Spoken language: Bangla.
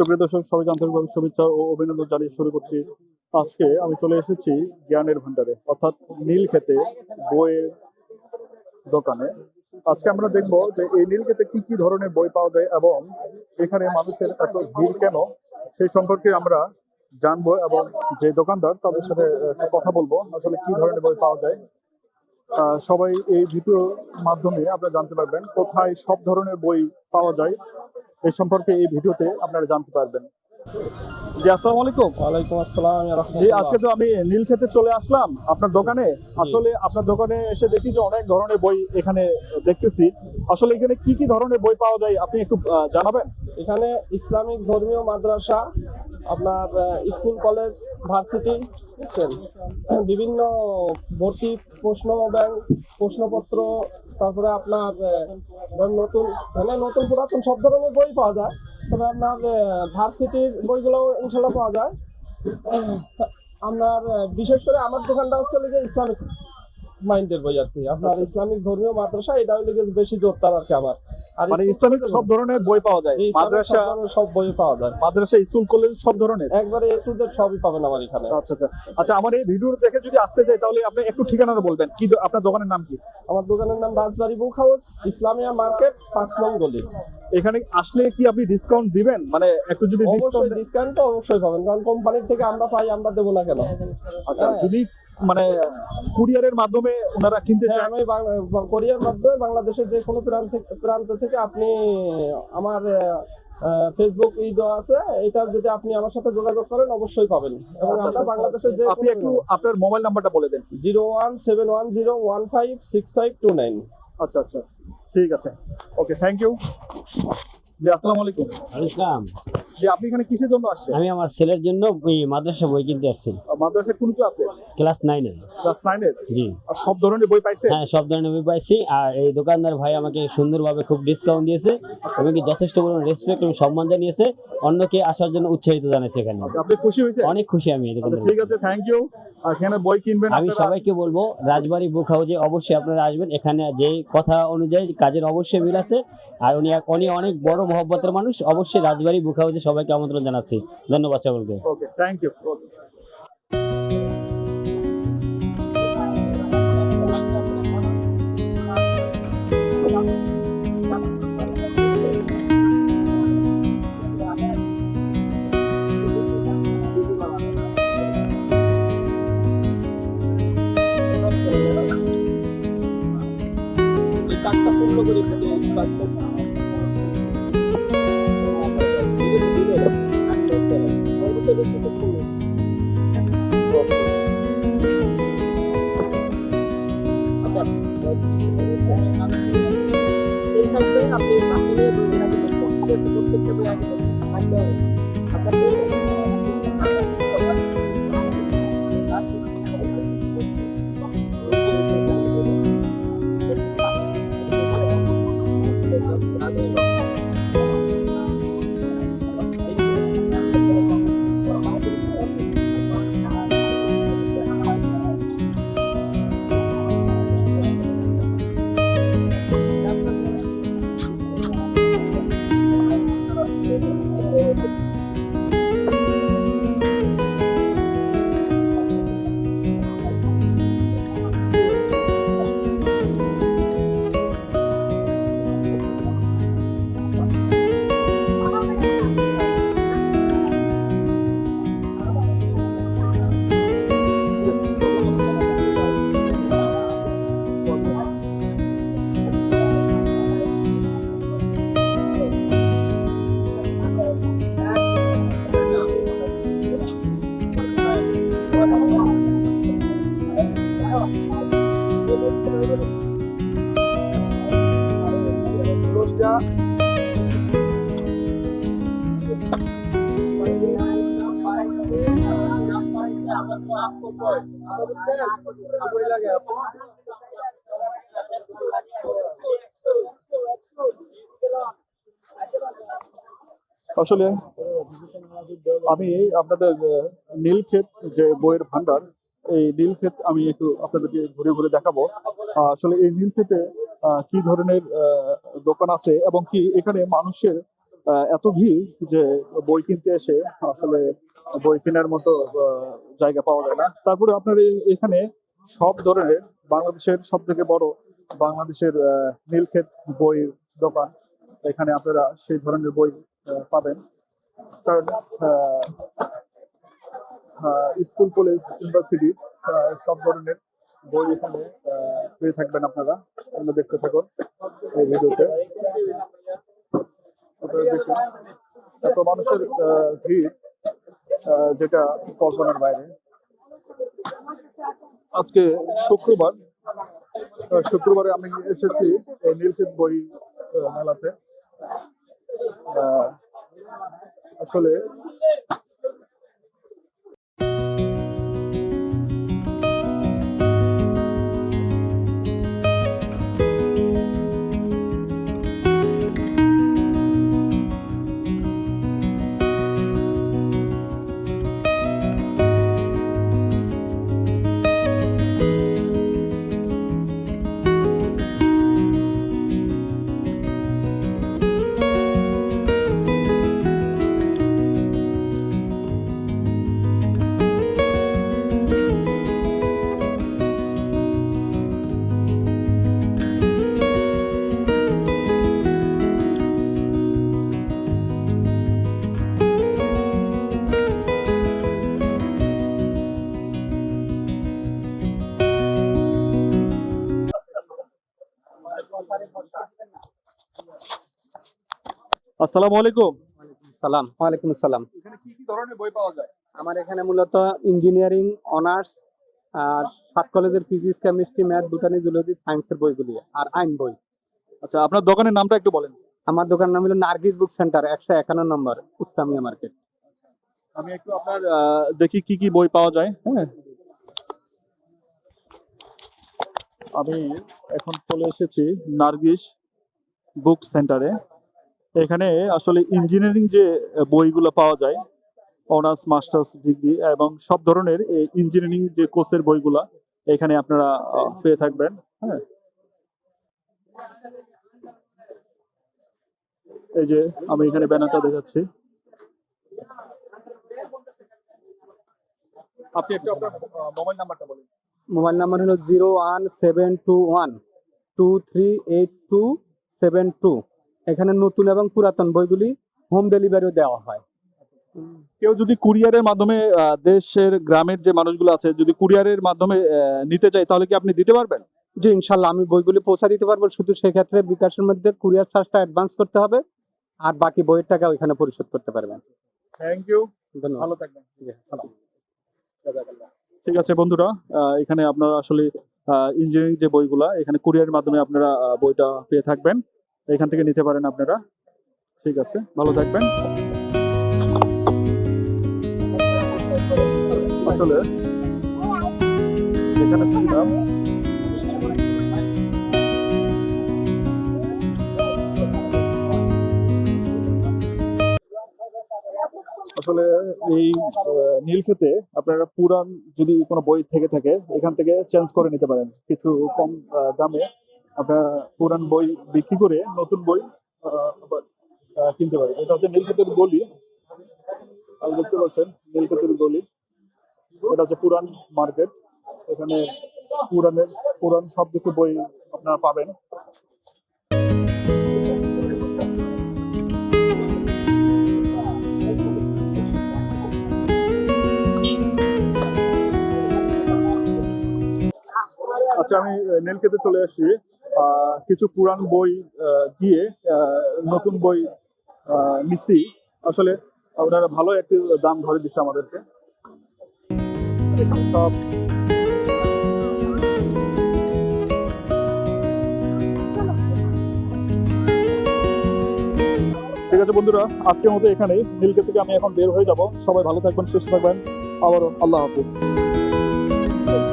সুপ্রিয় দর্শক, সবাইকে আন্তরিকভাবে শুভেচ্ছা ও অভিনন্দন জানিয়ে শুরু করছি। আজকে আমি চলে এসেছি জ্ঞানের ভান্ডারে, অর্থাৎ নীল খেতে বইয়ের দোকানে। আজকে আমরা দেখব যে এই নীল খেতে কি কি ধরনের বই পাওয়া যায় এবং এখানে মানুষের এত ভিড় কেন সেই সম্পর্কে আমরা জানব এবং যে দোকানদার তাদের সাথে কথা বলব, আসলে কি ধরনের বই পাওয়া যায়। সবাই এই ভিডিওর মাধ্যমে আপনারা জানতে পারবেন কোথায় সব ধরনের বই পাওয়া যায়। এই সম্পর্কে এই ভিডিওতে আপনারা জানতে পারবেন। জি আসসালামু আলাইকুম। ওয়ালাইকুম আসসালাম জি আজকে তো আমি নীল খেতে চলে আসলাম আপনার দোকানে। আসলে আপনার দোকানে এসে দেখি যে অনেক ধরনের বই এখানে দেখতেছি। আসলে এখানে কি কি ধরনের বই পাওয়া যায় আপনি একটু জানাবেন? এখানে ইসলামিক ধর্মীয় মাদ্রাসা আপনার স্কুল কলেজ ভার্সিটি বিভিন্ন ভর্তি প্রশ্ন ব্যাংক প্রশ্নপত্র তারপরে আপনার নতুন মানে নতুন পুরাতন সব ধরনের বই পাওয়া যায় তবে আপনার ভার্সিটির বইগুলো ইনশাল্লাহ পাওয়া যায়। আপনার বিশেষ করে আমার দোকানটা হচ্ছে যে ইসলামিক মাইন্ডের বই আর কি। আপনার ইসলামিক ধর্মীয় মাদ্রাসা এটা হলে বেশি জোরদার আর কি আমার। মানে ইসলামিক সব ধরনের বই পাওয়া যায়। মাদ্রাসা সব বই পাওয়া যায়। মাদ্রাসা স্কুল কলেজ সব ধরনের? একবারে এ টু জেড সবই পাবেন আমার এখানে। আচ্ছা আচ্ছা। আচ্ছা আমার এই ভিডিও দেখে যদি আসতে চাই তাহলে আপনি একটু ঠিকানাটা বলবেন। কি আপনার দোকানের নাম কি? আমার দোকানের নাম Rajbari book house Islamia market পাঁচ নং গলি। এখানে আসলে কি আপনি ডিসকাউন্ট দিবেন? মানে একটু যদি ডিসকাউন্ট ডিসকাউন্ট তো অবশ্যই পাবেন কারণ কোম্পানির থেকে আমরা পাই আমরা দেবো না কেন? আচ্ছা হ্যাঁ। যদি মানে কুরিয়ারের মাধ্যমে ওনারা কিনতে হ্যাঁ, চান? আমি কোরিয়ার মাধ্যমে বাংলাদেশের যে কোনো প্রান্ত প্রান্ত থেকে আপনি আমার ফেসবুক ই দেওয়া আছে। এটা যদি আপনি আমার সাথে যোগাযোগ করেন অবশ্যই পাবেন। এবং আচ্ছা, আমরা আচ্ছা। বাংলাদেশের যে আপনি একটু আপনার মোবাইল নাম্বারটা বলে দেন। Zero one seven one zero one five six five two nine. আচ্ছা আচ্ছা ঠিক আছে। Okay thank you. জি আসসালামু আলাইকুম। ইসলাম জি আপনি এখানে কিসের জন্য আসছেন? আমি আমার ছেলের জন্য ওই মাদ্রাসা বই কিনতে আসছি। মাদ্রাসায় কোন ক্লাসে? ক্লাস নাইনে ক্লাস নাইনের জি। আর সব ধরনের বই পাইছে? হ্যাঁ সব ধরনের বই পাইছি। আর এই দোকানদার ভাই আমাকে সুন্দরভাবে খুব ডিসকাউন্ট দিয়েছে। এবং কি যথেষ্ট পরিমাণ রেসপেক্ট এবং সম্মান জানিয়েছে। অন্যকে আসার জন্য উৎসাহিত জানাইছে এখানে। আচ্ছা, আপনি খুশি হয়েছে অনেক খুশি আমি আচ্ছা ঠিক আছে থ্যাংক ইউ এখানে বই কিনবেন আমি সবাইকে বলব রাজবাড়ি বুক হাউজে অবশ্যই আপনারা আসবেন। এখানে যে কথা অনুযায়ী কাজের অবশ্যই মিল আছে। আর উনি অনেক বড় মহব্বতের মানুষ। অবশ্যই রাজবাড়ি বুক হাউজে সবাইকে আমন্ত্রণ জানাচ্ছি। ধন্যবাদ সকলকে। ওকে থ্যাংক ইউ আসলে আমি আপনাদের নীলক্ষেত যে বইয়ের ভান্ডার, এই নীলক্ষেত আমি একটু আপনাদেরকে ঘুরে ঘুরে দেখাবো। আসলে এই নীলক্ষেতে কি ধরনের দোকান আছে এবং কি এখানে মানুষের এত ভিড় যে বই কিনতে এসে আসলে বই কেনার মতো জায়গা পাওয়া যায় না। তারপরে আপনার এখানে সব ধরনের বাংলাদেশের সব থেকে বড় বাংলাদেশের নীলক্ষেত বইয়ের দোকান। এখানে আপনারা সেই ধরনের বই পাবেন। কারণ স্কুল, কলেজ, ইউনিভার্সিটি সব ধরনের বই এখানে পেয়ে থাকবেন আপনারা। আপনারা দেখতে থাকুন এই ভিডিওতে। এত মানুষের ভিড় যেটা কল্পনার বাইরে। আজকে শুক্রবার শুক্রবারে আমি এসেছি এই নীলক্ষেত বই মেলাতে। আসলে আসসালামু আলাইকুম। সালাম ওয়ালাইকুম আসসালাম। এখানে কি কি ধরনের বই পাওয়া যায়? আমার এখানে মূলত ইঞ্জিনিয়ারিং অনার্স আর সাত কলেজের physics chemistry math botany zoology সায়েন্সের বইগুলি আর আইন বই। আচ্ছা আপনার দোকানের নামটা একটু বলেন। আমার দোকানের নাম হলো নার্গিস বুক সেন্টার একশো একান্ন নম্বর ইসলামিয়া মার্কেট। আমি একটু আপনার দেখি কি কি বই পাওয়া যায় হ্যাঁ? আমি এখন চলে এসেছি নার্গিস বুক সেন্টারে। এখানে আসলে ইঞ্জিনিয়ারিং যে বইগুলো পাওয়া যায় অনার্স মাস্টার্স ডিগ্রি এবং সব ধরনের ইঞ্জিনিয়ারিং যে কোর্সের বইগুলা এখানে আপনারা পেয়ে থাকবেন হ্যাঁ। এই যে আমি এখানে ব্যানারটা দেখাচ্ছি। আপনি একটু আপনার মোবাইল নাম্বারটা বলুন। মোবাইল নাম্বার হলো zero one seven two one two three eight two seven two এখানে নতুন এবং পুরাতন বইগুলি হোম ডেলিভারিও দেওয়া হয়। কেউ যদি কুরিয়ারের মাধ্যমে দেশের গ্রামের যে মানুষগুলো আছে যদি কুরিয়ারের মাধ্যমে নিতে চায় তাহলে কি আপনি দিতে পারবেন? জি ইনশাল্লাহ আমি বইগুলি পৌঁছা দিতে পারব। শুধু সেক্ষেত্রে বিকাশের মধ্যে কুরিয়ার চার্জটা অ্যাডভান্স করতে হবে আর বাকি বইয়ের টাকা ওইখানে পরিশোধ করতে পারবেন। থ্যাংক ইউ ধন্যবাদ। ভালো থাকবেন। ঠিক আছে বন্ধুরা এখানে আপনারা আসলে ইঞ্জিনিয়ারিং যে বইগুলা এখানে কুরিয়ারের মাধ্যমে আপনারা বইটা পেয়ে থাকবেন। এখান থেকে নিতে পারেন আপনারা। ঠিক আছে, ভালো থাকবেন। আসলে এখানে আসলে এই নীলক্ষেতে আপনারা পুরান যদি কোনো বই থেকে থাকে, এখান থেকে চেঞ্জ করে নিতে পারেন। কিছু কম দামে। আপনারা পুরান বই বিক্রি করে নতুন বই কিনতে পারেন এটা হচ্ছে নীলক্ষেতের গলি। আপনি দেখতে পাচ্ছেন নীলক্ষেতের গলি। এটা হচ্ছে পুরান মার্কেট। এখানে পুরানের, পুরান সব কিছু বই আপনারা পাবেন। আচ্ছা আমি নীলক্ষেতে চলে আসি কিছু পুরান বই দিয়ে নতুন বই নিচ্ছি আসলে ওনারা ভালো একটি দাম ধরে দিচ্ছে আমাদেরকে। সব ঠিক আছে বন্ধুরা, আজকের মতো এখানেই। নীলকে থেকে আমি এখন বের হয়ে যাব। সবাই ভালো থাকবেন, সুস্থ থাকবেন। আবারও আল্লাহ হাফিজ।